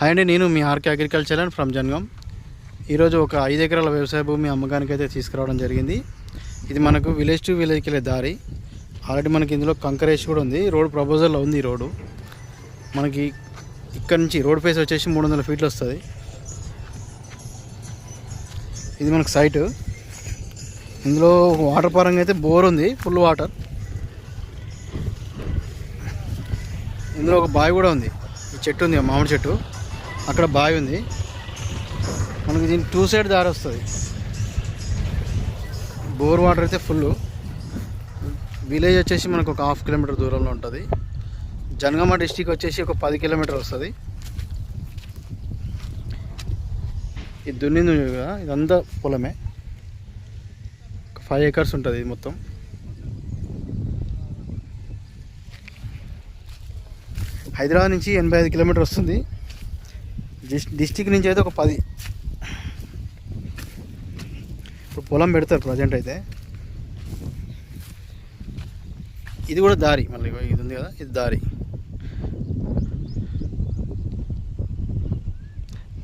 Hi అండి నేను మీ RK agriculture and from Jangam ఈరోజు ఒక ఐదు ఎకరాల వ్యవసాయ భూమి అమ్మకానికి అయితే తీసుకురావడం జరిగింది. ఇది మనకు విలేజ్ టు విలేజ్కి వెళ్ళే దారి. ఆల్రెడీ మనకి ఇందులో కంకరేజ్ కూడా ఉంది. రోడ్ ప్రపోజల్లో ఉంది ఈ రోడ్డు మనకి ఇక్కడ నుంచి రోడ్ ఫేస్ వచ్చేసి మూడు వందల ఫీట్లు వస్తుంది. ఇది మనకు సైటు ఇందులో వాటర్ పరంగా అయితే బోర్ ఉంది ఫుల్ వాటర్ ఇందులో ఒక బావి కూడా ఉంది. ఈ చెట్టు ఉంది మామిడి చెట్టు. అక్కడ బావి ఉంది. మనకి దీని టూ సైడ్ దారి వస్తుంది. బోర్ వాటర్ అయితే ఫుల్ విలేజ్ వచ్చేసి మనకు ఒక హాఫ్ కిలోమీటర్ దూరంలో ఉంటుంది. జనగామ డిస్టిక్ వచ్చేసి ఒక పది కిలోమీటర్ వస్తుంది. ఇది దున్నింది కదా ఇదంతా పొలమే. ఒక ఫైవ్ ఏకర్స్ ఉంటుంది ఇది మొత్తం. హైదరాబాద్ నుంచి ఎనభై ఐదు కిలోమీటర్ వస్తుంది. డిస్టిక్ నుంచి అయితే ఒక పది. ఇప్పుడు పొలం పెడతారు ప్రజెంట్ అయితే. ఇది కూడా దారి. మళ్ళీ ఇది ఉంది కదా ఇది దారి.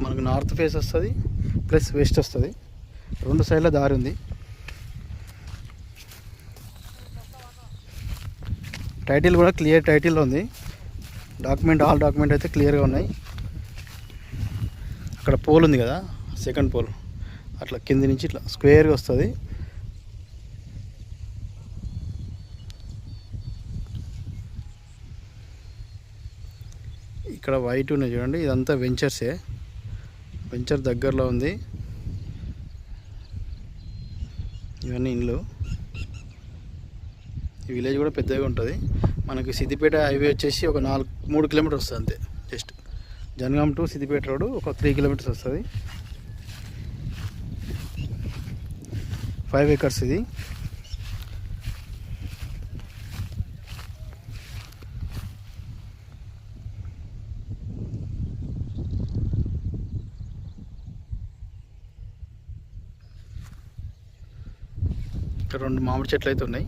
మనకు నార్త్ ఫేస్ వస్తుంది ప్లస్ వెస్ట్ వస్తుంది. రెండు సైడ్ల దారి ఉంది. టైటిల్ కూడా క్లియర్ టైటిల్ ఉంది. డాక్యుమెంట్ ఆల్ డాక్యుమెంట్ అయితే క్లియర్గా ఉన్నాయి. అక్కడ పోల్ ఉంది కదా సెకండ్ పోల్. అట్లా కింది నుంచి ఇట్లా స్క్వేర్గా వస్తుంది. ఇక్కడ వైట్ ఉన్నాయి చూడండి ఇదంతా వెంచర్సే వెంచర్ దగ్గరలో ఉంది. ఇవన్నీ ఇండ్లు. ఈ విలేజ్ కూడా పెద్దగా ఉంటుంది. మనకి సిద్దిపేట హైవే వచ్చేసి ఒక నాలుగు మూడు కిలోమీటర్ వస్తుంది అంతే just Janagam to Siddipet road ఒక త్రీ కిలోమీటర్స్ వస్తుంది. ఫైవ్ ఏకర్స్ ఇది. ఇక్కడ రెండు మామిడి చెట్లు అయితే ఉన్నాయి.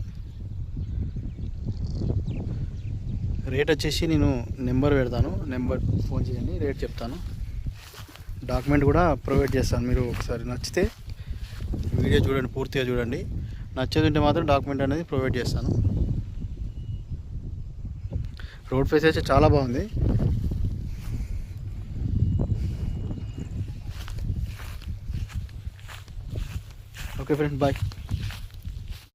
రేట్ వచ్చేసి నేను నెంబర్ పెడతాను. నెంబర్ ఫోన్ చేయండి రేట్ చెప్తాను. డాక్యుమెంట్ కూడా ప్రొవైడ్ చేస్తాను మీరు ఒకసారి. నచ్చితే వీడియో చూడండి పూర్తిగా చూడండి. నచ్చేది ఉంటే మాత్రం డాక్యుమెంట్ అనేది ప్రొవైడ్ చేస్తాను. రోడ్ ఫేస్ అయితే చాలా బాగుంది. Okay friend bye.